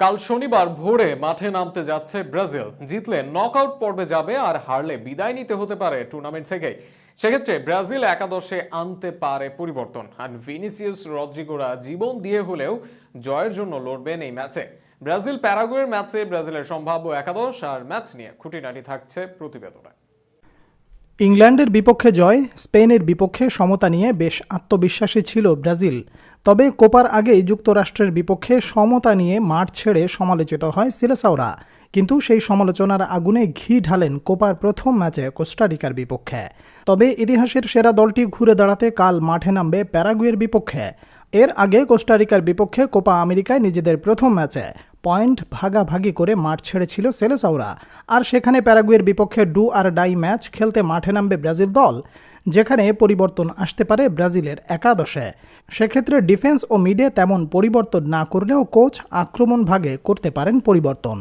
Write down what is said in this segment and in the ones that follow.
কাল শনিবার ভোরে মাঠে নামতে যাচ্ছে ব্রাজিল। জিতলে নকআউট পর্বে যাবে আর হারলে বিদায় নিতে হতে পারে টুর্নামেন্ট থেকে সেক্ষেত্রে ব্রাজিল একাদশে আনতে পারে পরিবর্তন। আর ভিনিসিয়াস রদ্রিগোরা জীবন দিয়ে হলেও জয়ের জন্য লড়বেন এই ম্যাচে। ব্রাজিল প্যারাগুয়ের ম্যাচে ব্রাজিলের সম্ভাব্য একাদশ আর ম্যাচ নিয়ে খুঁটিনাটি থাকছে প্রতিবেদনে। ইংল্যান্ডের বিপক্ষে জয়, স্পেনের বিপক্ষে সমতা নিয়ে বেশ আত্মবিশ্বাসী ছিল ব্রাজিল। তবে কোপার আগেই যুক্তরাষ্ট্রের বিপক্ষে সমতা নিয়ে মাঠ ছেড়ে সমালোচিত হয় সিলেসাওরা। কিন্তু সেই সমালোচনার আগুনে ঘি ঢালেন কোপার প্রথম ম্যাচে কোস্টারিকার বিপক্ষে। তবে ইতিহাসের সেরা দলটি ঘুরে দাঁড়াতে কাল মাঠে নামবে প্যারাগুয়ের বিপক্ষে। এর আগে কোস্টারিকার বিপক্ষে কোপা আমেরিকায় নিজেদের প্রথম ম্যাচে পয়েন্ট ভাগাভাগি করে মাঠ ছেড়েছিল সেলেসাওরা। আর সেখানে প্যারাগুয়ের বিপক্ষে ডু আর ডাই ম্যাচ খেলতে মাঠে নামবে ব্রাজিল দল, যেখানে পরিবর্তন আসতে পারে ব্রাজিলের একাদশে। সেক্ষেত্রে ডিফেন্স ও মিডে তেমন পরিবর্তন না করলেও কোচ আক্রমণ ভাগে করতে পারেন পরিবর্তন।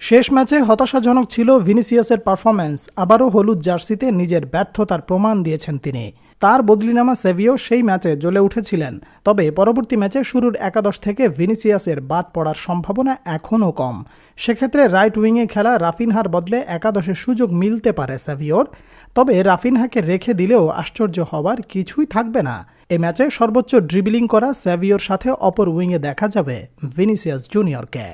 শেষ ম্যাচে হতাশাজনক ছিল ভিনিসিয়াসের পারফরম্যান্স, আবারও হলুদ জার্সিতে নিজের ব্যর্থতার প্রমাণ দিয়েছেন তিনি। তার বদলিনামা সেভিও সেই ম্যাচে জ্বলে উঠেছিলেন। তবে পরবর্তী ম্যাচে শুরুর একাদশ থেকে ভিনিসিয়াসের বাদ পড়ার সম্ভাবনা এখনও কম। সেক্ষেত্রে রাইট উইংয়ে খেলা রাফিনহার বদলে একাদশে সুযোগ মিলতে পারে সেভিওর। তবে রাফিনহাকে রেখে দিলেও আশ্চর্য হওয়ার কিছুই থাকবে না। এ ম্যাচে সর্বোচ্চ ড্রিবলিং করা সেভিওর সাথে অপর উইংয়ে দেখা যাবে ভিনিসিয়াস জুনিয়রকে।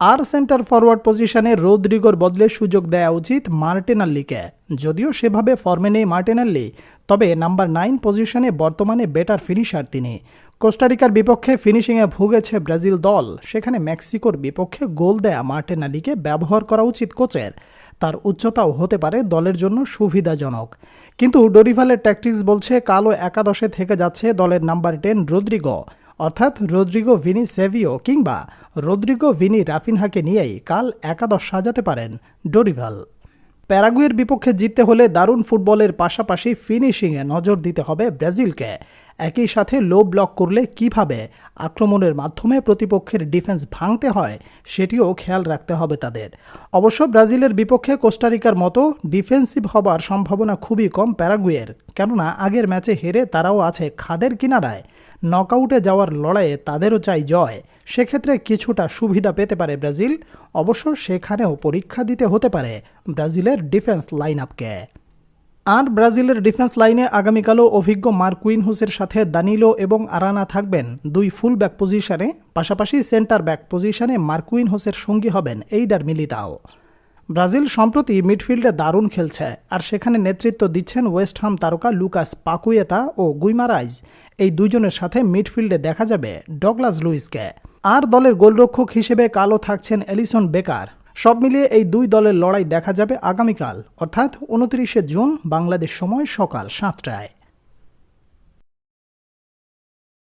আর সেন্টার ফরওয়ার্ড পজিশনে রোদ্রিগোর বদলে সুযোগ দেওয়া উচিত মার্টিনাল্লিকে। যদিও সেভাবে ফর্মে নেই মার্টিনাল্লি, তবে নাম্বার নাইন পজিশনে বর্তমানে বেটার ফিনিশার তিনি। কোস্টারিকার বিপক্ষে ফিনিশিংয়ে ভুগেছে ব্রাজিল দল। সেখানে মেক্সিকোর বিপক্ষে গোল দেয়া মার্টিনাল্লিকে ব্যবহার করা উচিত কোচের। তার উচ্চতাও হতে পারে দলের জন্য সুবিধাজনক। কিন্তু ডোরিভালের ট্যাকটিক্স বলছে কালো একাদশে থেকে যাচ্ছে দলের নাম্বার টেন রোদ্রিগো। অর্থাৎ রদ্রিগো ভিনি সেভিও কিংবা রদ্রিগো, ভিনি, রাফিনহাকে নিয়েই কাল একাদশ সাজাতে পারেন ডোরিভাল। প্যারাগুয়ের বিপক্ষে জিততে হলে দারুণ ফুটবলের পাশাপাশি ফিনিশিংয়ে নজর দিতে হবে ব্রাজিলকে। একই সাথে লো ব্লক করলে কীভাবে আক্রমণের মাধ্যমে প্রতিপক্ষের ডিফেন্স ভাঙতে হয় সেটিও খেয়াল রাখতে হবে তাদের। অবশ্য ব্রাজিলের বিপক্ষে কোস্টারিকার মতো ডিফেন্সিভ হবার সম্ভাবনা খুবই কম প্যারাগুয়ের, কেননা আগের ম্যাচে হেরে তারাও আছে খাদের কিনারায়। নকআউটে যাওয়ার লড়াইয়ে তাদেরও চাই জয়। সেক্ষেত্রে কিছুটা সুবিধা পেতে পারে ব্রাজিল। অবশ্য সেখানেও পরীক্ষা দিতে হতে পারে ব্রাজিলের ডিফেন্স লাইন আপকে আর ব্রাজিলের ডিফেন্স লাইনে আগামীকালও অভিজ্ঞ মার্কুইন হুসের সাথে দানিলো এবং আরানা থাকবেন। দুই ফুল ব্যাক পজিশনে, পাশাপাশি সেন্টার ব্যাক পজিশনে মার্কুইন হোসের সঙ্গী হবেন এইডার মিলিতাও। ব্রাজিল সম্প্রতি মিডফিল্ডে দারুণ খেলছে, আর সেখানে নেতৃত্ব দিচ্ছেন ওয়েস্টহাম তারকা লুকাস পাকুয়েতা ও গুইমারাইজ এই দুজনের সাথে মিডফিল্ডে দেখা যাবে ডগলাস লুইসকে। আর দলের গোলরক্ষক হিসেবে কালো থাকছেন এলিসন বেকার। সব মিলিয়ে এই দুই দলের লড়াই দেখা যাবে আগামীকাল, অর্থাৎ উনত্রিশে জুন, বাংলাদেশ সময় সকাল সাতটায়।